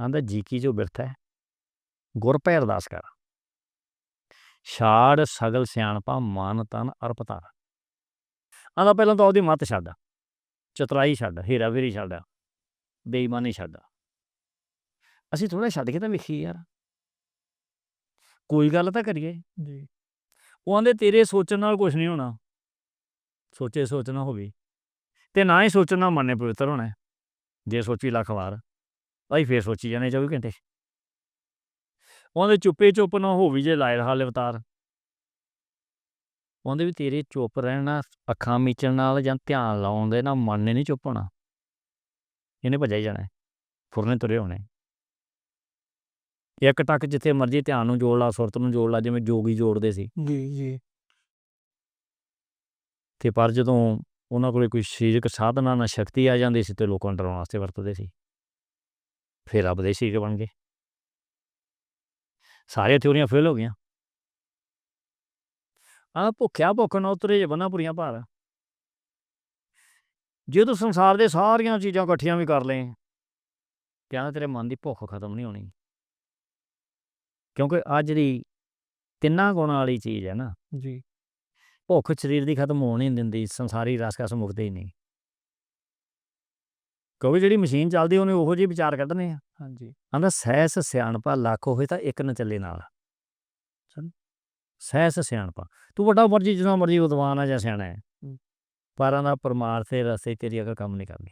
ਆਂਦਾ ਜੀ ਕੀ ਜੋ ਬਿਰਥ ਹੈ? ਗੁਰ ਪੈ ਅਰਦਾਸ ਕਰ। ਛਾੜ ਸਗਲ ਸਿਆਣਪਾ ਮਨ ਤਨ ਅਰਪ ਧਾਰ। ਆਂਦਾ ਪਹਿਲਾਂ ਤਾਂ ਉਹਦੀ ਮੱਤ ਛੱਡ। ਚਤਰਾਈ ਛੱਡ ਹੀਰਾ ਫੇਰੀ ਛੱਡ। ਬੇਈਮਾਨੀ ਛੱਡ। ਅਸੀਂ ਥੋੜਾ ਛੱਡ ਕੇ ਤਾਂ ਵੇਖੀ ਯਾਰ। ਕੋਈ ਗੱਲ ਤਾਂ ਕਰੀਏ। ਜੀ। ਉਹ ਆਂਦੇ ਤੇਰੇ ਸੋਚਣ ਨਾਲ ਕੁਝ ਨਹੀਂ ਹੋਣਾ। ਸੋਚੇ ਸੋਚਣਾ ਹੋਵੇ। ਤੇ ਨਾ ਹੀ ਸੋਚਣਾ ਮੰਨੇ ਪਵਿੱਤਰ ਹੋਣਾ। ਜੇ ਸੋਚੀ ਲੱਖ ਵਾਰ। ਅਸੀਂ ਫੇਰ ਸੋਚੀ ਜਾਂਦੇ 24 ਘੰਟੇ। ਉਹਦੇ ਚੁੱਪੇ ਚੁੱਪ ਨਾ ਹੋਵੀ ਜੇ ਲਾਇਰ ਹਾਲ ਅਵਤਾਰ। ਉਹਦੇ ਵੀ ਤੇਰੇ ਚੁੱਪ ਰਹਿਣਾ ਅੱਖਾਂ ਮੀਚਣ ਨਾਲ ਜਾਂ ਧਿਆਨ ਲਾਉਣ ਦੇ ਨਾਲ ਮਨ ਨੇ ਨਹੀਂ ਚੁੱਪ ਹੋਣਾ। ਇਹਨੇ ਭੱਜਿਆ ਹੀ ਜਾਣਾ ਹੈ। ਫੁਰਨੇ ਤੁਰੇ ਹੋਣੇ। ਇੱਕ ਟੱਕ ਜਿੱਥੇ ਮਰਜ਼ੀ ਧਿਆਨ ਨੂੰ ਜੋੜ ਲਾ ਸੁਰਤ ਨੂੰ ਜੋੜ ਲਾ ਜਿਵੇਂ ਜੋਗੀ ਜੋੜਦੇ ਸੀ। ਜੀ ਜੀ। ਤੇ ਪਰ ਜਦੋਂ ਉਹਨਾਂ ਕੋਲੇ ਕੋਈ ਸਰੀਰਕ ਸਾਧਨਾ ਨਾ ਸ਼ਕਤੀ ਆ ਜਾਂਦੀ ਸੀ ਤੇ ਲੋਕਾਂ ਨੂੰ ਡਰਾਉਣ ਵਾਸਤੇ ਵਰਤਦੇ ਸੀ। ਫਿਰ ਰੱਬ ਦੇ ਸ਼ਰੀਰ ਬਣ ਗਏ। ਸਾਰੀਆਂ ਥਿਉਰੀਆਂ ਫੇਲ ਹੋ ਗਈਆਂ। ਆ ਭੁੱਖਿਆ ਭੁੱਖ ਨਾ ਉਤਰੇ ਜੇ ਬਨਾ ਪੁਰੀਆਂ ਭਾਰ। ਜੇ ਤੂੰ ਸੰਸਾਰ ਦੇ ਸਾਰੀਆਂ ਚੀਜ਼ਾਂ ਇਕੱਠੀਆਂ ਵੀ ਕਰ ਲਏ ਕਹਿੰਦਾ ਤੇਰੇ ਮਨ ਦੀ ਭੁੱਖ ਖਤਮ ਨਹੀਂ ਹੋਣੀ। ਕਿਉਂਕਿ ਆ ਜਿਹੜੀ ਤਿੰਨਾਂ ਗੁਣਾਂ ਵਾਲੀ ਚੀਜ਼ ਹੈ ਨਾ। ਜੀ। ਭੁੱਖ ਸਰੀਰ ਦੀ ਖਤਮ ਹੋਣ ਨਹੀਂ ਦਿੰਦੀ ਸੰਸਾਰੀ ਰਸ ਕਸ ਮੁਕਦੇ ਹੀ ਨਹੀਂ। ਕਿਉਂਕਿ ਜਿਹੜੀ ਮਸ਼ੀਨ ਚੱਲਦੀ ਉਹਨੇ ਉਹੋ ਜਿਹੇ ਵਿਚਾਰ ਕੱਢਣੇ ਆ। ਹਾਂਜੀ। ਆਂਦਾ ਸਹਿਸ ਸਿਆਣਪਾ ਲੱਖ ਹੋਵੇ ਤਾਂ ਇੱਕ ਨਾ ਚੱਲੇ ਨਾਲ? ਸਹਿਸ ਸਿਆਣਪਾ। ਤੂੰ ਵੱਡਾ ਮਰਜ਼ੀ ਜਿੰਨਾ ਮਰਜ਼ੀ ਵਿਦਵਾਨ ਆ ਜਾਂ ਸਿਆਣਾ ਹੈ। ਹੂੰ। ਪਰ ਆਂਦਾ ਪਰਮਾਰਥ ਦੇ ਰਸਤੇ ਤੇਰੀ ਅਗਰ ਕੰਮ ਨਹੀਂ ਕਰਨੀ।